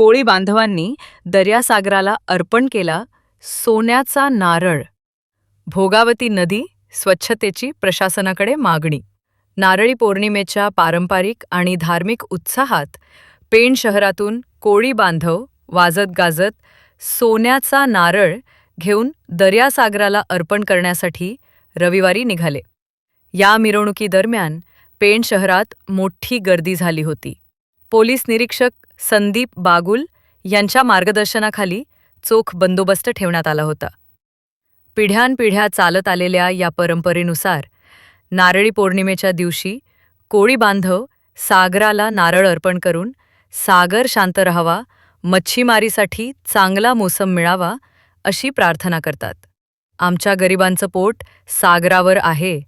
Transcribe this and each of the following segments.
कोळी बांधवांनी दर्यासागराला अर्पण केला सोन्याचा नारळ. भोगावती नदी स्वच्छतेची प्रशासनाकडे मागणी. नारळी पौर्णिमेच्या पारंपरिक आणि धार्मिक उत्साहात पेण शहरातून कोळी बांधव वाजत गाजत सोन्याचा नारळ घेऊन दर्यासागराला अर्पण करण्यासाठी रविवारी निघाले. या मिरवणुकीदरम्यान पेण शहरात मोठी गर्दी झाली होती. पोलीस निरीक्षक संदीप बागुल यांच्या मार्गदर्शनाखाली चोख बंदोबस्त ठेवण्यात आला होता. पिढ्यानपिढ्या चालत आलेल्या या परंपरेनुसार नारळी पौर्णिमेच्या दिवशी कोळी बांधव सागराला नारळ अर्पण करून सागर शांत रहावा मच्छीमारीसाठी चांगला मोसम मिळावा अशी प्रार्थना करतात. आमच्या गरिबांचं पोट सागरावर आहे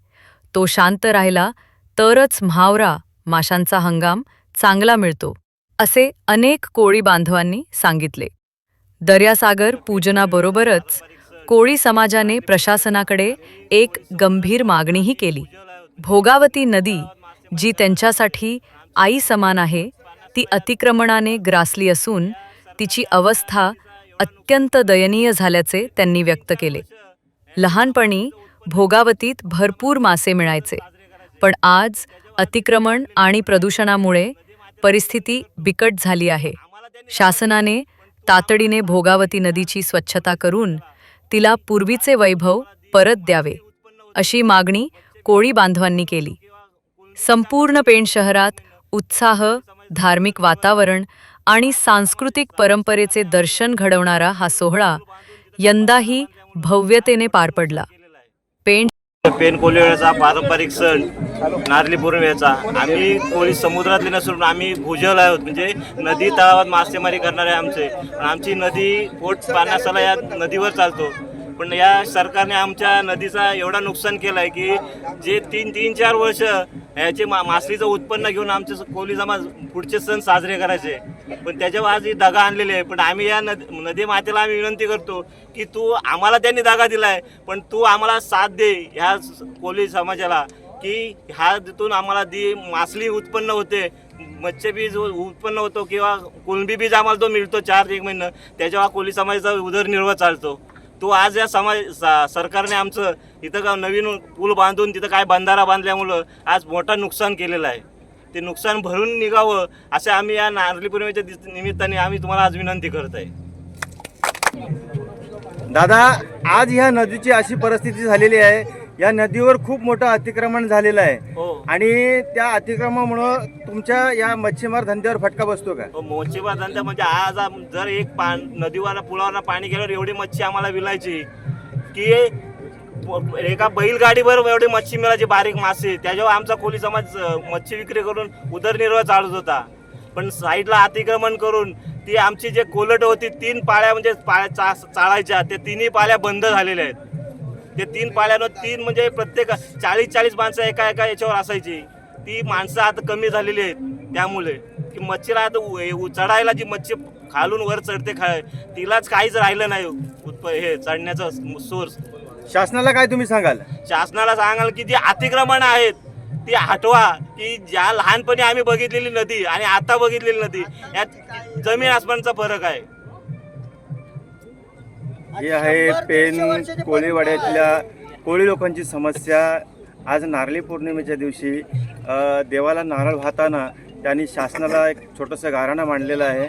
तो शांत राहिला तरच म्हावरा माशांचा हंगाम चांगला मिळतो. असे अनेक कोळी बांधवांनी सांगितले. दर्यासागर पूजनाबरोबरच कोळी समाजाने प्रशासनाकडे एक गंभीर मागणीही केली. भोगावती नदी जी त्यांच्यासाठी आई समान आहे ती अतिक्रमणाने ग्रासली असून तिची अवस्था अत्यंत दयनीय झाल्याचे त्यांनी व्यक्त केले. लहानपणी भोगावतीत भरपूर मासे मिळायचे. पण आज अतिक्रमण आणि प्रदूषणामुळे परिस्थिती बिकट झाली आहे. शासनाने तातडीने भोगावती नदीची स्वच्छता करून तिला पूर्वीचे वैभव परत द्यावे अशी मागणी कोळी बांधवांनी केली. संपूर्ण पेण शहरात उत्साह धार्मिक वातावरण आणि सांस्कृतिक परंपरेचे दर्शन घडवणारा हा सोहळा यंदाही भव्यतेने पार पडला. पेण पेण कोलिवेळाचा पारंपरिक सण नारली पूर्वेचा. आम्ही कोळी समुद्रातले नसून आम्ही भूजल आहोत. म्हणजे नदी तळावात मासेमारी करणारे आमचे. पण आमची नदी पोट पाण्यासाला या नदीवर चालतो. पण या सरकारने आमच्या नदीचा एवढा नुकसान केलं आहे की जे तीन तीन चार वर्ष याचे मा मासळीचं उत्पन्न घेऊन आमचे कोळी समाज पुढचे सण साजरे करायचे. पण त्याच्यावर आज ही दगा आणलेली आहे. पण आम्ही या नदी नदी मातेला आम्ही विनंती करतो की तू आम्हाला त्यांनी दगा दिलाय पण तू आम्हाला साथ दे ह्या कोळी समाजाला. की ह्यातून तिथून आम्हाला दी मासळी उत्पन्न होते. मत्स्यबीज उत्पन्न होतो किंवा कुणबी बीज आम्हाला तो मिळतो चार एक महिना त्याच्यावर कोळी समाजाचा उदरनिर्वाह चालतो. तो आज या समाज सा- सरकारने आमचं इथं का नवीन पूल बांधून तिथं काय बंधारा बांधल्यामुळं आज मोठं नुकसान केलेलं आहे. ते नुकसान भरून निघावं असे आम्ही या नारली पौर्णिमेच्या निमित्ताने आम्ही तुम्हाला आज विनंती करत आहे. दादा आज ह्या नदीची अशी परिस्थिती झालेली आहे या नदीवर खूप मोठं अतिक्रमण झालेलं आहे. हो. आणि त्या अतिक्रमणामुळं तुमच्या या मच्छीमार धंद्यावर फटका बसतो का? मोचीबार धंदा म्हणजे आज जर एक पा नदीवर पुलावर पाणी गेल्यावर एवढी मच्छी आम्हाला विलायची. की एका बैलगाडीवर एवढी मच्छी मिळायची बारीक मासे. त्याच्यावर आमचा कोली समाज मच्छी विक्री करून उदरनिर्वाह चालत होता. पण साईडला अतिक्रमण करून ती आमची जे कोलट होती तीन पाळ्या म्हणजे पाळ्या चा चाळायच्या त्या तिन्ही पाळ्या बंद झालेल्या आहेत. ते तीन पाळ्यानं तीन म्हणजे प्रत्येक चाळीस चाळीस माणसं एका एका याच्यावर असायची. ती माणसं आता कमी झालेली आहेत त्यामुळे. की मच्छीला आता चढायला जी मच्छी खालून वर चढते खा तिलाच काहीच राहिलं नाही उत्प हे चढण्याचं सोर्स शासनाला काय तुम्ही सांगाल? शासनाला सांगाल की जी अतिक्रमण आहेत ती हटवा. की ज्या लहानपणी आम्ही बघितलेली नदी आणि आता बघितलेली नदी यात जमीन आसमानचा फरक आहे. ही आहे पेन कोळीवाड्यातल्या कोळी लोकांची समस्या. आज नारळी पौर्णिमेच्या दिवशी देवाला नारळ वाहताना त्यांनी शासनाला एक छोटंसं गाराणं मांडलेलं आहे.